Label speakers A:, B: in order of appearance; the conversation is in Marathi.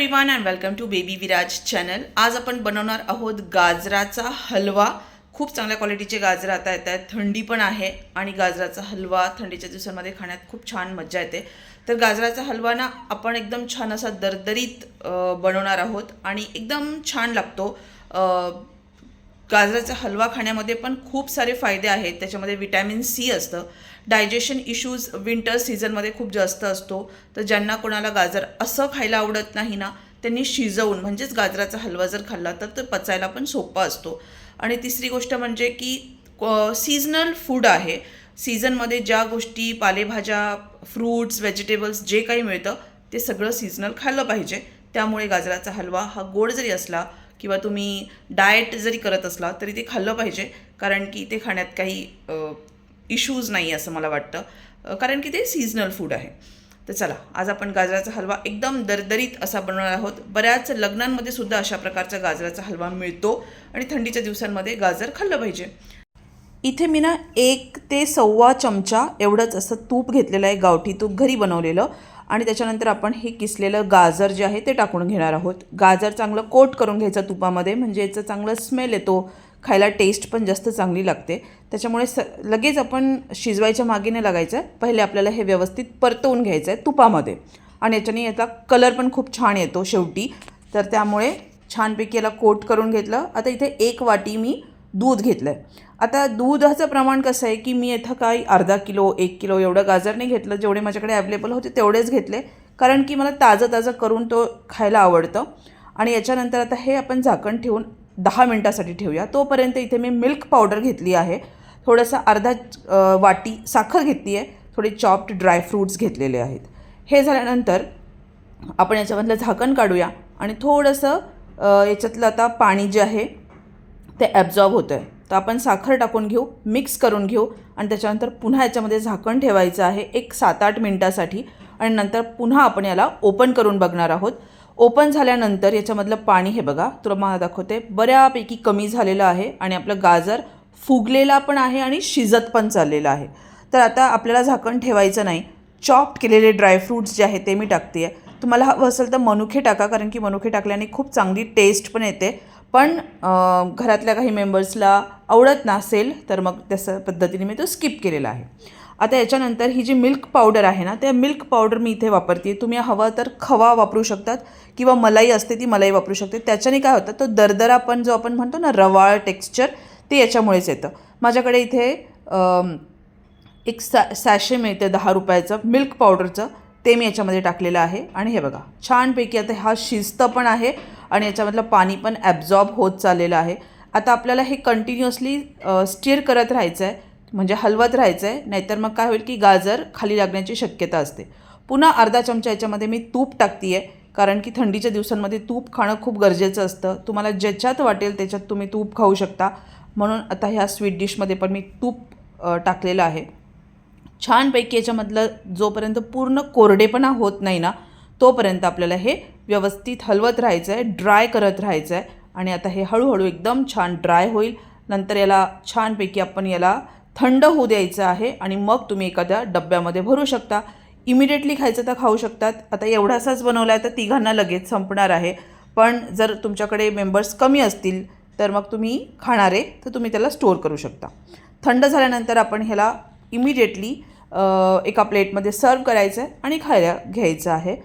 A: Everyone and welcome to baby Viraj channel आज आपण बनवणार आहोत गाजराचा हलवा. खूप चांगल्या क्वालिटीचे गाजर आता येत आहेत. थंडी पण आहे आणि गाजराचा हलवा थंडीच्या दिवसांमध्ये खाण्यात खूप छान मज्जा येते. तर गाजराचा हलवा ना आपण एकदम छान असा दरदरीत बनवणार आहोत आणि एकदम छान लागतो. गाजराचा हलवा खाण्यामध्ये पण खूप सारे फायदे आहेत. त्याच्यामध्ये विटॅमिन सी असतं. डायजेशन इश्यूज विंटर सीझनमध्ये खूप जास्त असतो. तर ज्यांना कोणाला गाजर असं खायला आवडत नाही ना त्यांनी शिजवून म्हणजेच गाजराचा हलवा जर खाल्ला तर तो पचायला पण सोपा असतो. आणि तिसरी गोष्ट म्हणजे की सीझनल फूड आहे. सीझनमध्ये ज्या गोष्टी पालेभाज्या फ्रूट्स व्हेजिटेबल्स जे काही मिळतं ते सगळं सीझनल खाल्लं पाहिजे. त्यामुळे गाजराचा हलवा हा गोड जरी असला किंवा तुम्ही डाएट जरी करत असला तरी ते खाल्लं पाहिजे कारण की ते खाण्यात काही इश्यूज नाही असं मला वाटतं. कारण की ते सीझनल फूड आहे. तर चला आज आपण गाजराचा हलवा एकदम दरदरीत असा बनवणार आहोत. बऱ्याच लग्नांमध्ये सुद्धा अशा प्रकारचा गाजराचा हलवा मिळतो आणि थंडीच्या दिवसांमध्ये गाजर खाल्लं पाहिजे. इथे मी ना एक ते सव्वा चमचा एवढंच असं तूप घेतलेलं आहे गावठी तूप घरी बनवलेलं. आणि त्याच्यानंतर आपण हे किसलेलं गाजर जे आहे ते टाकून घेणार आहोत. गाजर चांगलं कोट करून घ्यायचं तुपामध्ये म्हणजे याचं चांगलं स्मेल येतो. खायला टेस्ट पण जास्त चांगली लागते. त्याच्यामुळे स लगेच आपण शिजवायच्या मागे नाही लागायचं. आहे पहिले आपल्याला हे व्यवस्थित परतवून घ्यायचं आहे तुपामध्ये. आणि याच्याने याचा कलर पण खूप छान येतो शेवटी. तर त्यामुळे छानपैकी याला कोट करून घेतलं. आता इथे एक वाटी मी दूध घेतलं आहे आता दुधाचं प्रमाण कसं आहे की मी इथं काही अर्धा किलो एक किलो एवढं गाजर नाही घेतलं जेवढे माझ्याकडे अवेलेबल होते तेवढेच घेतले. कारण की मला ताजं ताजं करून तो खायला आवडतं. आणि याच्यानंतर आता हे आपण झाकण ठेवून दहा मिनटासाठी ठेवूया. तोपर्यंत इथे मी मिल्क पावडर घेतली आहे. थोडंसं अर्धा वाटी साखर घेतली आहे. थोडे चॉप्ड ड्रायफ्रूट्स घेतलेले आहेत. हे झाल्यानंतर आपण याच्यामधलं झाकण काढूया. आणि थोडंसं याच्यातलं आता पाणी जे आहे ते ॲब्झॉर्ब होतं आहे तर आपण साखर टाकून घेऊ मिक्स करून घेऊ आणि त्याच्यानंतर पुन्हा याच्यामध्ये झाकण ठेवायचं आहे एक सात आठ मिनटासाठी आणि नंतर पुन्हा आपण याला ओपन करून बघणार आहोत. ओपन झाल्यानंतर याच्यामधलं पाणी हे बघा तुला मला दाखवते बऱ्यापैकी कमी झालेलं आहे आणि आपलं गाजर फुगलेला पण आहे आणि शिजत पण चाललेलं आहे. तर आता आपल्याला झाकण ठेवायचं नाही. चॉप्ड केलेले ड्रायफ्रूट्स जे आहे ते मी टाकते आहे तुम्हाला हवं असेल तर मनुखे टाका कारण की मनुखे टाकल्याने खूप चांगली टेस्ट पण येते पण घरातल्या काही मेंबर्सला आवडत नसेल तर मग तसं पद्धतीने मी तो स्किप केलेला आहे. आता याच्यानंतर ही जी मिल्क पावडर आहे ना त्या मिल्क पावडर मी इथे वापरते तुम्ही हवा तर खवा वापरू शकतात किंवा मलाई असते ती मलाई वापरू शकते. त्याच्याने काय होतं तो दरदरा पण जो आपण म्हणतो ना रवाळ टेक्स्चर ते याच्यामुळेच येतं. माझ्याकडे इथे एक सॅ सॅशे मिळते दहा रुपयाचं मिल्क पावडरचं ते मी याच्यामध्ये टाकलेलं आहे. आणि हे बघा छानपैकी आता हा शिस्त पण आहे आणि याच्यामधलं पाणी पण ॲब्झॉर्ब होत चाललेलं आहे. आता आपल्याला हे कंटिन्युअसली स्टीर करत राहायचं आहे म्हणजे हलवत राहायचं आहे नाहीतर मग काय होईल की गाजर खाली लागण्याची शक्यता असते. पुन्हा अर्धा चमचा याच्यामध्ये मी तूप टाकते आहे कारण की थंडीच्या दिवसांमध्ये तूप खाणं खूप गरजेचं असतं. तुम्हाला ज्याच्यात वाटेल त्याच्यात तुम्ही तूप खाऊ शकता. म्हणून आता ह्या स्वीट डिशमध्ये पण मी तूप टाकलेलं आहे. छानपैकी याच्यामधलं जोपर्यंत पूर्ण कोरडेपणा होत नाही ना तोपर्यंत आपल्याला हे व्यवस्थित हलवत राहायचं आहे ड्राय करत राहायचं आहे आणि आता हे हळूहळू एकदम छान ड्राय होईल. नंतर याला छानपैकी आपण याला थंड होऊ द्यायचं आहे आणि मग तुम्ही एखाद्या डब्यामध्ये भरू शकता. इमिडिएटली खायचं तर खाऊ शकतात. आता एवढासाच बनवला आहे तर तिघांना लगेच संपणार आहे. पण जर तुमच्याकडे मेंबर्स कमी असतील तर मग तुम्ही खाणारे तर तुम्ही त्याला स्टोअर करू शकता. थंड झाल्यानंतर आपण ह्याला इमिडिएटली एका प्लेटमध्ये सर्व करायचं आहे आणि खायला घ्यायचं आहे.